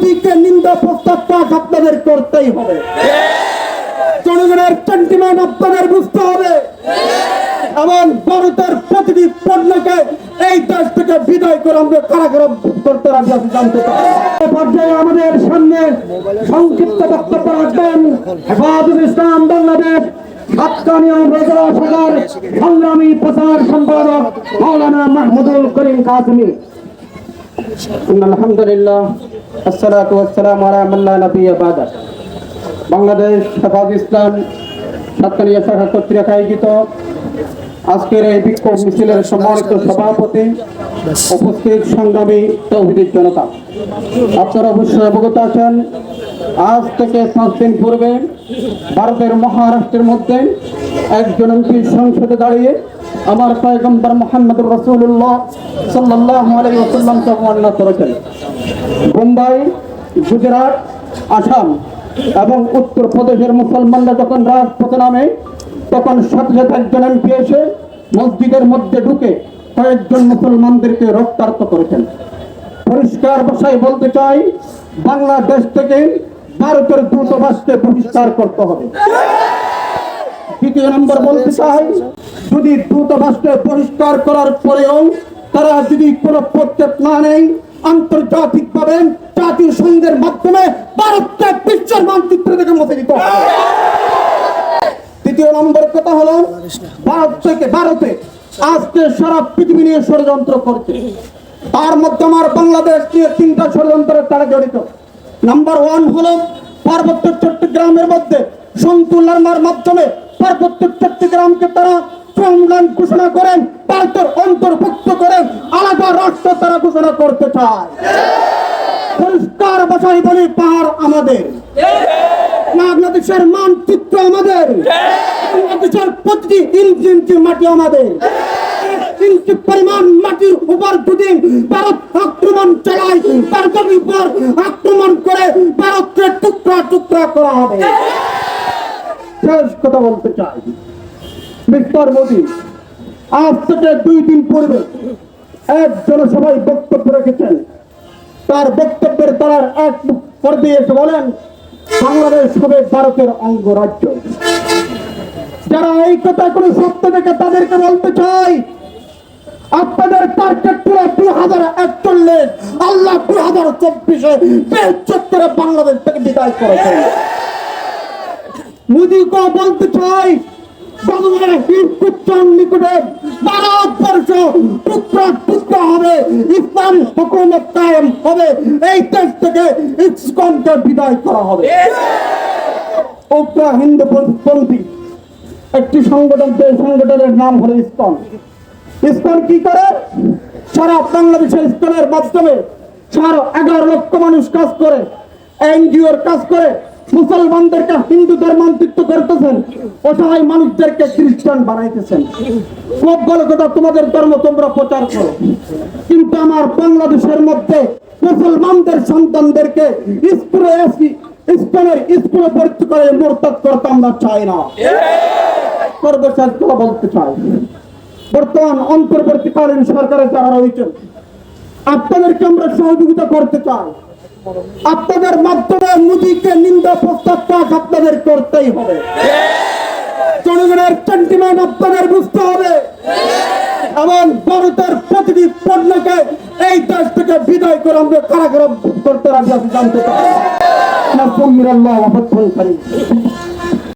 মোদীকে নিন্দা প্রস্তাব আপনাদের করতেই হবে। জনগণের সেন্টিমেন্ট আপনাদের বুঝতে হবে। এবং ভারতের প্রতিটি পণ্যকে এই দেশ থেকে বিদায় করে আমরা কারাগার করতে রাজি আছি, জানতে পারি পর্যায়ে আমাদের সামনে সংক্ষিপ্ত বক্তব্য রাখবেন হেফাজুল ইসলাম বাংলাদেশ সম্পাদক মাহমুদুল করিম কাসমি إن আসসালাতু আলা মাল্লা বাদা। বাংলাদেশ সাতকানিয়া শাখা কর্তৃক আয়োজিত আজকের এই বিক্ষোভ মিছিলের সম্মানিত সভাপতি উপস্থিত সংগ্রামী তৌহিদের জনতা। আপনারা অবশ্যই অবগত আছেন, আজ থেকে পাঁচ দিন পূর্বে ভারতের মহারাষ্ট্রের মধ্যে একজন সংসদে দাঁড়িয়ে আমার পায়গম্বর মোহাম্মদ রসুল্লাহ সাল্লাহ আলাই ওসাল্লামকে বর্ণনা করেছেন। মুম্বাই গুজরাট, আসাম এবং উত্তরপ্রদেশের মুসলমানরা যখন রাজপথে নামে, তখন সাথে সাথে একজন এমপি এসে মসজিদের মধ্যে ঢুকে কয়েকজন মুসলমানদেরকে রক্তাক্ত করেছেন। পরিষ্কার ভাষায় বলতে চাই, বাংলাদেশ থেকে ভারতের দূতাবাসকে বহিষ্কার করতে হবে। দ্বিতীয় নম্বর বলতে চাই, যদি দূতাবাসকে পরিষ্কার করার পরেও তারা যদি কোনো পদক্ষেপ না নেয় আন্তর্জাতিক ভাবে জাতীয় সংঘের মাধ্যমে ভারতকে বিশ্বের মানচিত্র থেকে মুছে দিতে। হবে তৃতীয় নম্বর কথা হলো, ভারত থেকে ভারতে আজকে সারা পৃথিবী নিয়ে ষড়যন্ত্র করছে। তার মধ্যে আমার বাংলাদেশ নিয়ে তিনটা ষড়যন্ত্রের তারা জড়িত। নাম্বার ওয়ান হলো, পার্বত্য চট্টগ্রামের মধ্যে সন্তুলনার মাধ্যমে পার্বত্য চট্টগ্রামকে তারা ঘোষণা করেন ভারতের অন্তর্ভুক্ত করেন আলাদা রাষ্ট্র তারা ঘোষণা করতে চায়। পরিষ্কার ভাষায় বলি পাহাড় আমাদের। বাংলাদেশের মানচিত্র আমাদের। বাংলাদেশের প্রতিটি ইঞ্চি মাটি আমাদের। পরিমাণ মাটির উপর যদি ভারত আক্রমণ চালায় ভারতের উপর আক্রমণ করে ভারতকে টুকরা টুকরা করা হবে। শেষ কথা বলতে চাই। মিস্টার মোদী, আজ থেকে দুই দিন পূর্বে এক জনসভায় বক্তব্য রেখেছেন। তার বক্তব্যের তারা এক পর্দে এসে বলেন, বাংলাদেশ হবে ভারতের অঙ্গরাজ্য যারা এই কথা কোনো সত্য দেখে তাদেরকে বলতে চাই, আপনাদের টার্গেট পুরো দু হাজার একচল্লিশ, আল্লাহ দু হাজার চব্বিশে চত্বরে বাংলাদেশ থেকে বিদায় করেছেন। মোদীকে বলতে চাই ভগবানের হিন্দুত্বের নিকটে ভারতবর্ষ টুকরা ইসলাম হুকুমত কায়েম হবে। এই দেশ থেকে ইসকনকে বিদায় করা হবে। উগ্র হিন্দু পন্থী একটি সংগঠন যে সংগঠনের নাম হলো ইসকন। ইসকন কি করে? সারা বাংলাদেশের ইসকনের মাধ্যমে সারা এগারো লক্ষ মানুষ কাজ করে এনজিওর কাজ করে মুসলমানদেরকে হিন্দু ধর্মান্তরিত করতেছেন অসহায় মানুষদেরকে খ্রিস্টান বানাইতেছেন। সব ভালো কথা তোমাদের ধর্ম তোমরা প্রচার করো। আমার বাংলাদেশের মধ্যে মুসলমানদের সন্তানদেরকে স্কুলে এসি স্কুলের স্কুলে ভর্তি করে মোরতাদ করতে আমরা চাই না। সর্বশেষ বলতে চাই। বর্তমান অন্তর্বর্তীকালীন সরকারের যারা রয়েছেন, আপনাদেরকে আমরা সহযোগিতা করতে চাই। আপনাদের মাধ্যমে মোদীকে নিন্দা প্রস্তাব আপনাদের করতেই হবে। জনগণের পেন্টিমান আপনাদের বুঝতে হবে। এবং ভারতের প্রতিটি পণ্যকে এই দেশ থেকে বিদায় করে আমরা কারাগার করতে রাজি আছি, জানতে পারি না আল্লাহ